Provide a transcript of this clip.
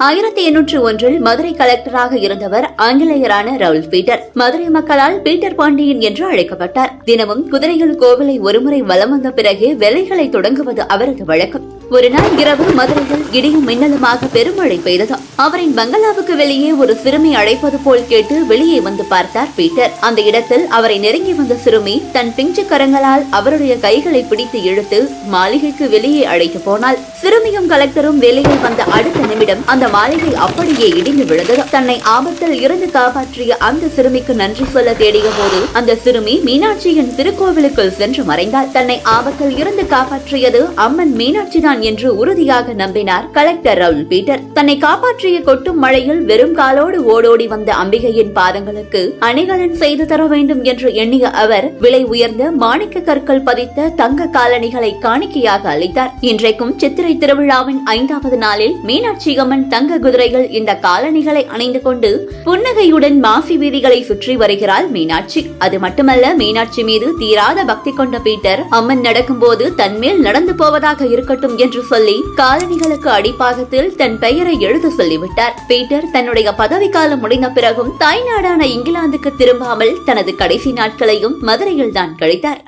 ஆயிரத்தி எண்ணூற்று ஒன்றில் மதுரை கலெக்டராக இருந்தவர் ஆங்கிலேயரான ரவுல் பீட்டர். மதுரை மக்களால் பீட்டர் பாண்டியன் என்று அழைக்கப்பட்டார். தினமும் குதிரைகள் கோவிலை ஒருமுறை வலம் வந்த பிறகு வேலைகளை தொடங்குவது அவரது வழக்கம். ஒரு நாள் இரவு மதுரையில் இடியும் மின்னலுமாக பெருமழை பெய்தது. அவரின் பங்களாவுக்கு வெளியே ஒரு சிறுமி அழைப்பது போல் கேட்டு வெளியே வந்து பார்த்தார் பீட்டர். அந்த இடத்தில் அவரை நெருங்கி வந்த சிறுமி தன் பிஞ்சு கரங்களால் அவருடைய கைகளை பிடித்து இழுத்து மாளிகைக்கு வெளியே அழைத்து போனாள். சிறுமியும் கலெக்டரும் வெளியில் வந்த அடுத்த நிமிடம் அந்த மாளிகை அப்படியே இடிந்து விழுந்தது. தன்னை ஆபத்தில் இருந்து காப்பாற்றிய அந்த சிறுமிக்கு நன்றி சொல்ல தேடிய போது அந்த சிறுமி மீனாட்சியின் திருக்கோவிலுக்குள் சென்று மறைந்தாள். தன்னை ஆபத்தில் இருந்து காப்பாற்றியது அம்மன் மீனாட்சி தான் தான் என்று உறுதியாக நம்பினார் கலெக்டர் ரவுல் பீட்டர். தன்னை காப்பாற்றிய கொட்டும் மழையில் வெறும் காலோடு ஓடோடி வந்த அம்பிகையின் பாதங்களுக்கு அணிகலன் செய்து தர வேண்டும் என்று எண்ணிய அவர் விலை உயர்ந்த மாணிக்க கற்கள் பதித்த தங்க காலணிகளை காணிக்கையாக அளித்தார். இன்றைக்கும் சித்திரை திருவிழாவின் ஐந்தாவது நாளில் மீனாட்சி அம்மன் தங்க குதிரைகள் இந்த காலணிகளை அணிந்து கொண்டு புன்னகையுடன் மாசி வீதிகளை சுற்றி வருகிறாள் மீனாட்சி. அது மட்டுமல்ல மீனாட்சி மீது தீராத பக்தி கொண்ட பீட்டர் அம்மன் நடக்கும்போது தன்மேல் நடந்து போவதாக இருக்கட்டும் என்று சொல்லி காலணிகளுக்கு அடிப்பாகத்தில் தன் பெயரை எழுத சொல்லிவிட்டார். பீட்டர் தன்னுடைய பதவிக்காலம் முடிந்த பிறகும் தாய்நாடான இங்கிலாந்துக்கு திரும்பாமல் தனது கடைசி நாட்களையும் மதுரையில் தான் கழித்தார்.